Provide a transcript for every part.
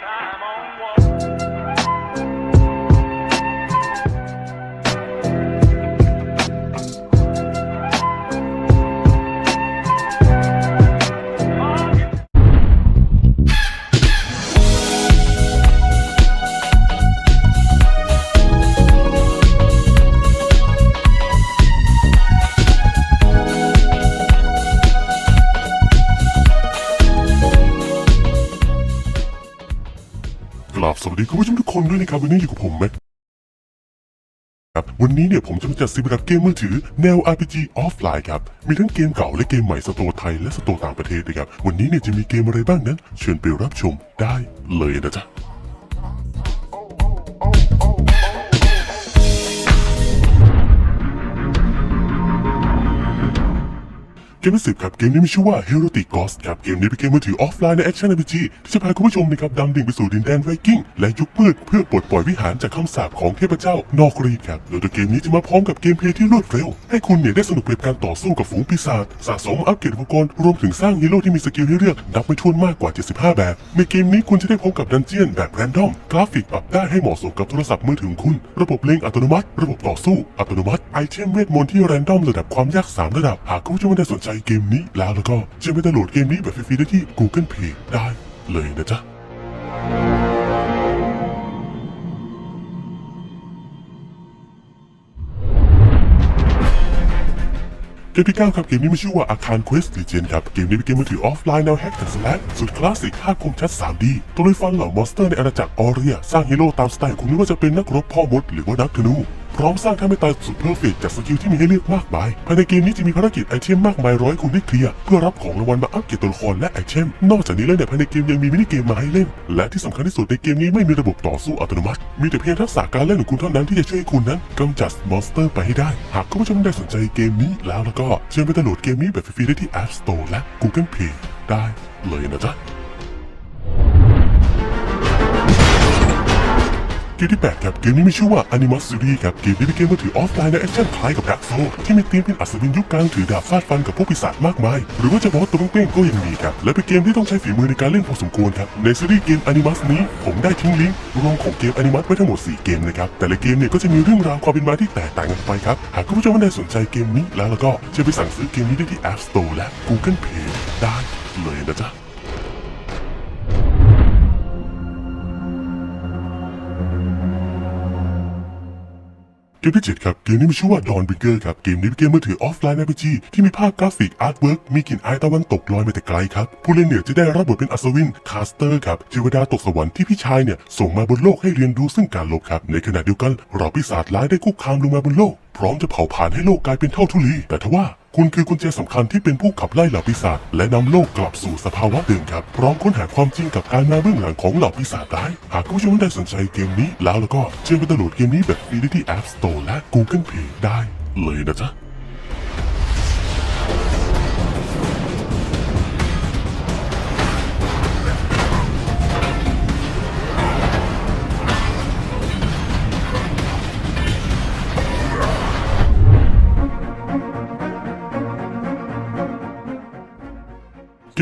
time on war. ดีคุณผู้ชมทุกคนด้วยนะครับวันนี้อยู่กับผมแม็กครับวันนี้เนี่ยผมจะมาจัดซีรีส์เกมมือถือแนว RPG ออฟไลน์ครับ มีทั้งเกมเก่าและเกมใหม่สโตร์ไทยและสโตร์ต่างประเทศนะครับ วันนี้เนี่ยจะมีเกมอะไรบ้างนั้น เชิญไปรับชมได้เลยนะจ๊ะ เกมที่สิบครับเกมนี้มีชื่อว่า Heroic Ghost ครับเกมนี้เป็นเกมมือถือออฟไลน์ในแอคชั่น RPG ที่จะพาคุณผู้ชมนะครับดำดิ่งไปสู่ดินแดนไวกิ้งและยุคมืดเพื่อปลดปล่อยวิหารจากคำสาปของเทพเจ้านอกรีดครับโดยตัวเกมนี้จะมาพร้อมกับเกมเพลย์ที่รวดเร็ว ให้คุณเนี่ยได้สนุกไปกับการต่อสู้กับฝูงปีศาจสะสมอัปเกรดอุปกรณ์รวมถึงสร้างฮีโร่ที่มีสกิลให้เลือกนับไม่ถ้วนมากกว่า 75 แบบ ในเกมนี้คุณจะได้พบกับดันเจียนแบบแรนดอมกราฟิกปรับได้ให้เหมาะสมกับโทรศัพท์มือถือของคุณ ระบบเล็งอัตโนมัติ ระบบต่อสู้อัตโนมัติไอเทมเวทมนต์ที่แรนดอมระดับความยากสามระดับหากคุณผู้ชมได้สนใจเกมนี้แล้วแล้วก็จะไปดาวน์โหลดเกมนี้แบบฟรีๆได้ที่ Google Play ได้เลยนะจ๊ะเกมที่9ครับเกมนี้มีชื่อว่าอาคาร Quest Legend ครับ เกมนี้เป็นเกมมือถือออฟไลน์แนวแฮกแอนด์สแลชสุดคลาสสิกภาพคมชัด 3D ตัวเลยฟันเหล่ามอนสเตอร์ในอาณาจักรออเรีย สร้างฮีโร่ตามสไตล์ของคุณไม่ว่าจะเป็นนักรบพ่อมดหรือว่านักธนู พร้อมสร้างท่าไม่ตายสุดเพอร์เฟกต์จากสกิลที่มีให้เลือกมากมาย ภายในเกมนี้จะมีภารกิจไอเทมมากมายร้อยคุณได้เคลียร์เพื่อรับของรางวัลมาอัปเกรดตัวละครและไอเทม นอกจากนี้แล้วเนี่ยภายในเกมยังมีมินิเกมมาให้เล่น และที่สำคัญที่สุดในเกมนี้ไม่มีระบบต่อสู้อัตโนมัติ มีแต่เพียงทักษะการเล่นของคุณเท่านั้นที่จะช่วยให้คุณนั้นกำจัดมอนสเตอร์ไปให้ได้ หากคุณผู้ชมได้สนใจเกมนี้แล้วแล้วก็เชิญไปดาวน์โหลดเกมนี้แบบฟรีๆได้ที่ App Store และ Google Play ได้เลยนะจ๊ะ กมที่ 8 ครับ เกมนี้มีชื่อว่า Animus Series ครับ เกมนี้เป็นเกมมือถือออฟไลน์ในแอคชั่นคล้ายกับ Dark Souls ที่มีธีมเป็นอัศวินยุคกลางถือดาบฟาดฟันกับพวกปีศาจมากมาย หรือว่าจะบอสตัวเป้งๆก็ยังมีครับ และเป็นเกมที่ต้องใช้ฝีมือในการเล่นพอสมควรครับ ในซีรีส์เกม Animus นี้ผมได้ทิ้งลิงก์รวมของเกม Animus ไว้ทั้งหมด 4 เกมนะครับ แต่ละเกมเนี่ยก็จะมีเรื่องราวความเป็นมาที่แตกต่างกันไปครับ หากคุณผู้ชมท่านใดสนใจเกมนี้แล้วแล้วก็เชิญไปสั่งซื้อเกมนี้ได้ที่ App Store และ Google Play ได้เลยนะจ๊ะ เกมที่ 7 ครับ เกมนี้มีชื่อว่า Dawn Breaker ครับ เกมนี้เป็นเกมมือถือออฟไลน์ RPG ที่มีภาพกราฟิกอาร์ตเวิร์กมีกลิ่นอายตะวันตกลอยมาแต่ไกลครับ ผู้เล่นเนี่ยจะได้รับบทเป็นอัศวินคาสเตอร์ครับเทวดาตกสวรรค์ที่พี่ชายเนี่ยส่งมาบนโลกให้เรียนรู้ซึ่งการลบครับ ในขณะเดียวกันเราปีศาจร้ายได้คุกคามลงมาบนโลก พร้อมจะเผาผลาญให้โลกกลายเป็นเท่าทุลีแต่ทว่า คุณคือกุญแจสำคัญที่เป็นผู้ขับไล่เหล่าปีศาจและนำโลกกลับสู่สภาวะเดิมครับ พร้อมค้นหาความจริงกับการมาเบื้องหลังของเหล่าปีศาจได้ หากคุณผู้ชมได้สนใจเกมนี้แล้วแล้วก็เชิญไปดาวน์โหลดเกมนี้แบบฟรีได้ที่ App Store และ Google Play ได้เลยนะจ๊ะ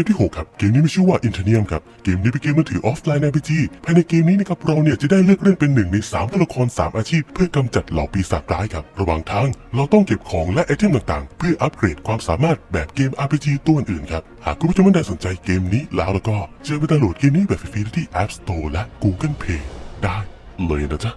มที่ 6 ครับ เกมนี้มีชื่อว่า i n t e r n i u m ครับ เกมนี้เป็นเกมมือถือออฟไลน์ RPG ภายในเกมนี้นะครับเราเนี่ยจะได้เลือกเล่นเป็นหนึ่งใน 3 ตัวละคร 3 อาชีพ เพื่อกำจัดเหล่าปีศาจร้ายครับ ระหว่างทางเราต้องเก็บของและไอเทมต่างๆ เพื่ออัปเกรดความสามารถแบบเกม RPG ตัวอื่นครับ หากคุณผู้ชมไม่ได้สนใจเกมนี้แล้วแล้วก็เชิญไปดาวน์โหลดเกมนี้แบบฟรีๆที่ App Store และ Google Play ได้เลยนะจ๊ะ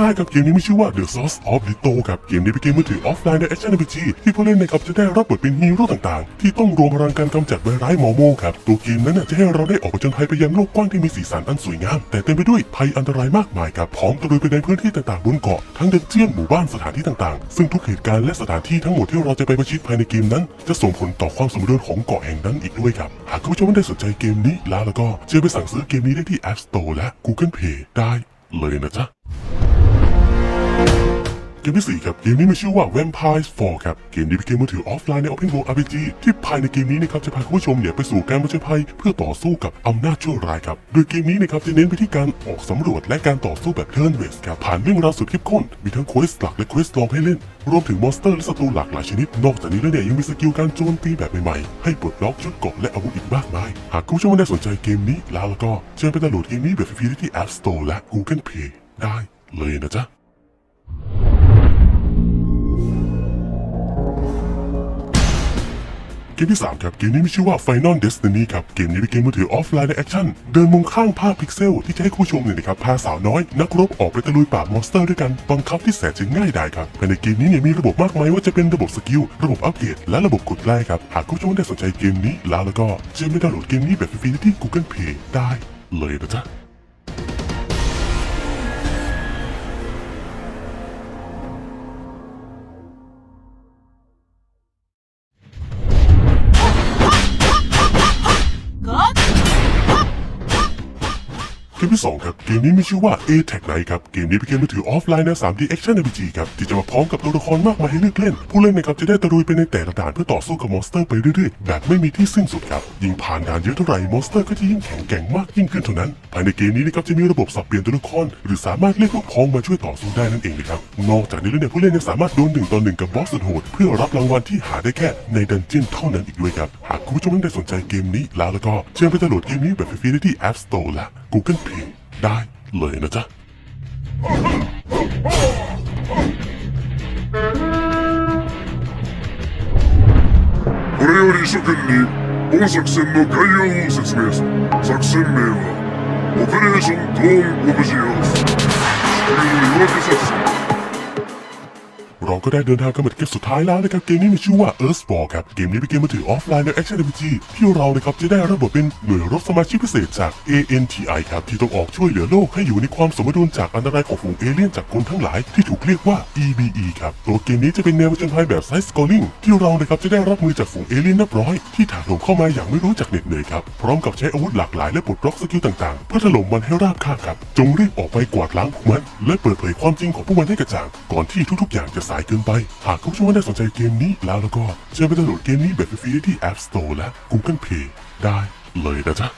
เกมที่5ครับเกมนี้มีชื่อว่า The Source of Lito ครับเกมนี้เป็นเกมมือถือออฟไลน์ในแอคชั่น RPG ที่ผู้เล่นนะครับจะได้รับบทเป็นฮีโร่ต่างๆ ที่ต้องรวมพลังการกำจัดไวร้ายหมอโมครับตัวเกมนั้นจะให้เราได้ออกผจญภัยไปยังโลกกว้างที่มีสีสันอันสวยงาม แต่เต็มไปด้วยภัยอันตรายมากมายครับพร้อมตะลุยไปในพื้นที่ต่างๆบนเกาะทั้งเดนเจียนหมู่บ้านสถานที่ต่างๆ ซึ่งทุกเหตุการณ์และสถานที่ทั้งหมดที่เราจะไปประชิดภายในเกมนั้น จะส่งผลต่อความสมดุลของเกาะแห่งนั้นอีกด้วยครับหากคุณผู้ชมไม่ได้สนใจเกมนี้แล้วแล้วก็เชิญไปสั่งซื้อเกมนี้ได้ที่ App Store และ Google Play ได้เลยนะจ๊ะ เกมที่ 4 ครับ เกมนี้มีชื่อว่า Vampires 4 ครับ เกมนี้เป็นเกมมือถือออฟไลน์ใน Open World RPG ที่ภายในเกมนี้นะครับจะพาคุณผู้ชมเนี่ยไปสู่การผจญภัย เพื่อต่อสู้กับอำนาจชั่วร้ายครับ โดยเกมนี้นะครับจะเน้นไปที่การออกสำรวจและการต่อสู้แบบ turn based ครับผ่านเรื่องราวสุดเข้มข้น มีทั้งเควสหลักและเควสรองให้เล่น รวมถึงมอนสเตอร์และศัตรูหลากหลายชนิด นอกจากนี้แล้วเนี่ยยังมีสกิลการโจมตีแบบใหม่ๆ ให้ปลดล็อกชุดเกราะและอาวุธอีกมากมาย หากคุณผู้ชมได้สนใจเกมนี้แล้วแล้วก็เชิญไปดาวน์โหลดเกมนี้แบบฟรีที่ App Store และ Google Play ได้เลยนะจ๊ะ มที่ 3 ครับ เกมนี้มีชื่อว่า Final Destiny ครับ เกมนี้เป็นเกมมือถือออฟไลน์ในแอคชั่น เดินมุมข้างภาพพิกเซล ที่จะให้ผู้ชมเนี่ยนะครับพาสาวน้อย นักรบออกไปตะลุยปราบมอนสเตอร์ด้วยกัน บังคับที่แสนจะง่ายดายครับภายในเกมนี้เนี่ยมีระบบมากมายว่าจะเป็นระบบสกิล ระบบอัปเกรด และระบบกดไลค์ครับ หากผู้ชมได้สนใจเกมนี้แล้วแล้วก็เชิญไปดาวน์โหลดเกมนี้แบบฟรีๆที่ Google Play ได้เลยนะจ๊ะ ที่2ครับ เกมนี้มีชื่อว่า A Tag Night ครับ เกมนี้เป็นเกมมือถือออฟไลน์นว 3D Action RPG ครับ ที่จะมาพร้อมกับตัวละครมากมายให้เลือกเล่น ผู้เล่นนะครับจะได้ตะลุยไปในแต่ละด่านเพื่อต่อสู้กับมอนสเตอร์ไปเรื่อยๆ แบบไม่มีที่สิ้นสุดครับ ยิ่งผ่านด่านเยอะเท่าไหร่ มอนสเตอร์ก็จะยิ่งแข็งแกร่งมากยิ่งขึ้นเท่านั้น ภายในเกมนี้นะครับจะมีระบบสับเปลี่ยนตัวละคร หรือสามารถเรียกลูกพ้องมาช่วยต่อสู้ได้นั่นเองนะครับ นอกจากนี้แล้วเนี่ยผู้เล่นยังสามารถดวลหนึ่งต่อหนึ่งกับบอสสุดโหดเพื่อรับรางวัลที่หาได้แค่ในดันเจี้ยนเท่านั้นอีกด้วยครับ หากคุณผู้ชมได้สนใจเกมนี้แล้วแล้วก็เชิญไปดาวน์โหลดเกมนี้แบบฟรีได้ที่ App Store และ Google Play ได้เลยนะจ๊ะ これより諸君に本作戦の概要を説明する作戦名はオペレーショントーン・オブ・ジ・アース地球の夜明け作戦 เราก็ได้เดินทางกันมาถึงเกมสุดท้ายแล้วนะครับเกมนี้มีชื่อว่า Earthfall ครับเกมนี้เป็นเกมมือถือออฟไลน์ในแอคชั่น RPG ที่เรานะครับจะได้รับบทเป็นหน่วยรบสมาชิกพิเศษจาก ANTI ครับที่ต้องออกช่วยเหลือโลกให้อยู่ในความสมดุลจากอันตรายของฝูงเอเลี่ยนจากคนทั้งหลายที่ถูกเรียกว่า EBE ครับตัวเกมนี้จะเป็นแนวผจญภัยแบบไซส์สกอร์ลิงที่เรานะครับจะได้รับมือจากฝูงเอเลี่ยนนับร้อยที่ถาโถมเข้ามาอย่างไม่รู้จักเหน็ดเหนื่อยครับพร้อมกับใช้อาวุธหลากหลายและปลดล็อกสกิลต่างๆ เพื่อถล่มมันให้ราบคาบครับจงรีบออกไปกวาดล้างพวกมัน และเปิดเผยความจริงของพวกมันให้กระจ่างก่อนที่ทุกๆ อย่างจะสายเกินไป หากคุณผู้ชมได้สนใจเกมนี้แล้วแล้วก็เชิญไปดาวน์โหลดเกมนี้แบบฟรีๆได้ที่ App Store และ Google Play ได้เลยนะจ๊ะ